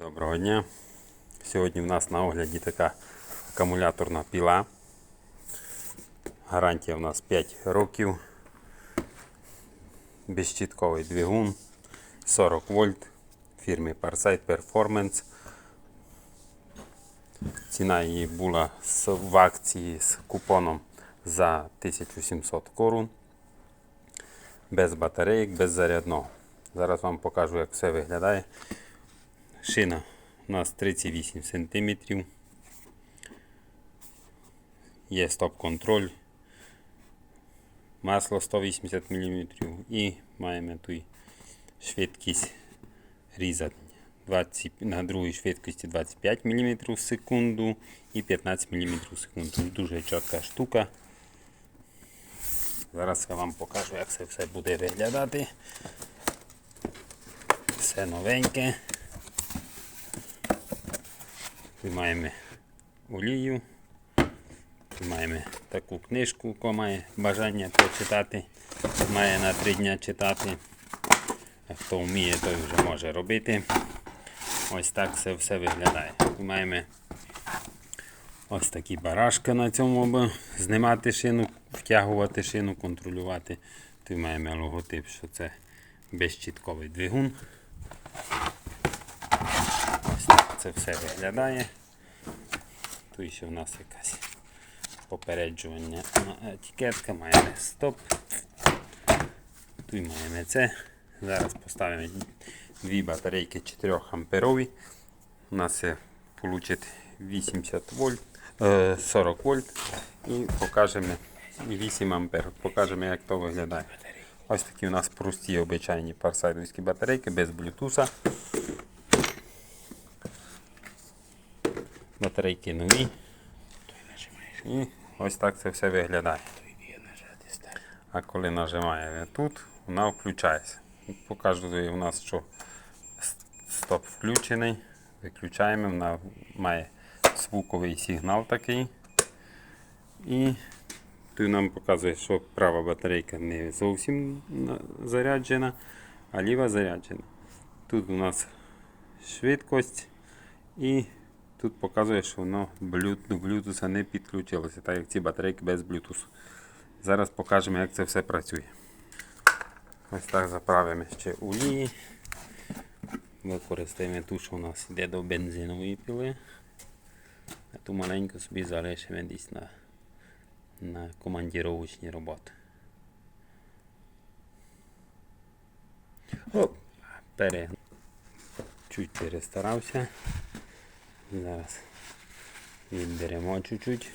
Доброго дня. Сьогодні в нас на огляді така акумуляторна піла. Гарантія в нас 5 років. Безщітковий двигун 40 вольт фірми Parsite Performance. Ціна її була в акції з купоном за 1700 корун. Без батарейок, без зарядного. Зараз вам покажу, як все виглядає. Шина у нас 38 см. Є стоп-контроль. Масло 180 мм і маємо тут швидкість різання 20, на другій швидкості 25 мм в секунду і 15 мм в секунду. Дуже чітка штука. Зараз я вам покажу, як це все буде виглядати. Все новеньке. Тут маємо олію. Маємо таку книжку, яка має бажання прочитати. Має на три дня читати. Хто вміє, той вже може робити. Ось так це все виглядає. Маємо ось такі барашки на цьому, аби знімати шину, втягувати шину, контролювати. Тут маємо логотип, що це безчітковий двигун. Це все виглядає. Тут ще в нас якась попереджування на етикетка, маємо стоп. Тут маємо це. Зараз поставимо дві батарейки 4 амперові. У нас це вийде 80 вольт, е, 40 вольт і покажемо 8 ампер. Покажемо, як то виглядає. Ось такі у нас прості обичайні парсайдовські батарейки без блютуса. Батарейки нові. І ось так це все виглядає. А коли нажимаємо тут, вона включається. Показує у нас, що стоп включений. Виключаємо, вона має звуковий сигнал такий. І тут нам показує, що права батарейка не зовсім заряджена, а ліва заряджена. Тут у нас швидкость і тут показує, що воно до Bluetooth не підключилося, так як ці батарейки без Bluetooth. Зараз покажемо, як це все працює. Ось так заправимо ще олії. Використаємо ту, що у нас йде до бензинової піли. А ту маленьку собі залишимо десь на, на командіровочні роботи. Оп, пере... Чуть перестарався. Зараз відберемо чуть-чуть.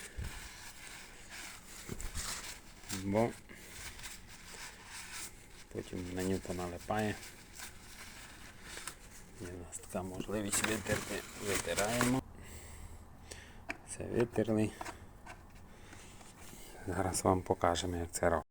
Бо потім на нього поналипає. Є у нас така можливість витерти. Витираємо. Все витерли. Зараз вам покажемо, як це робити.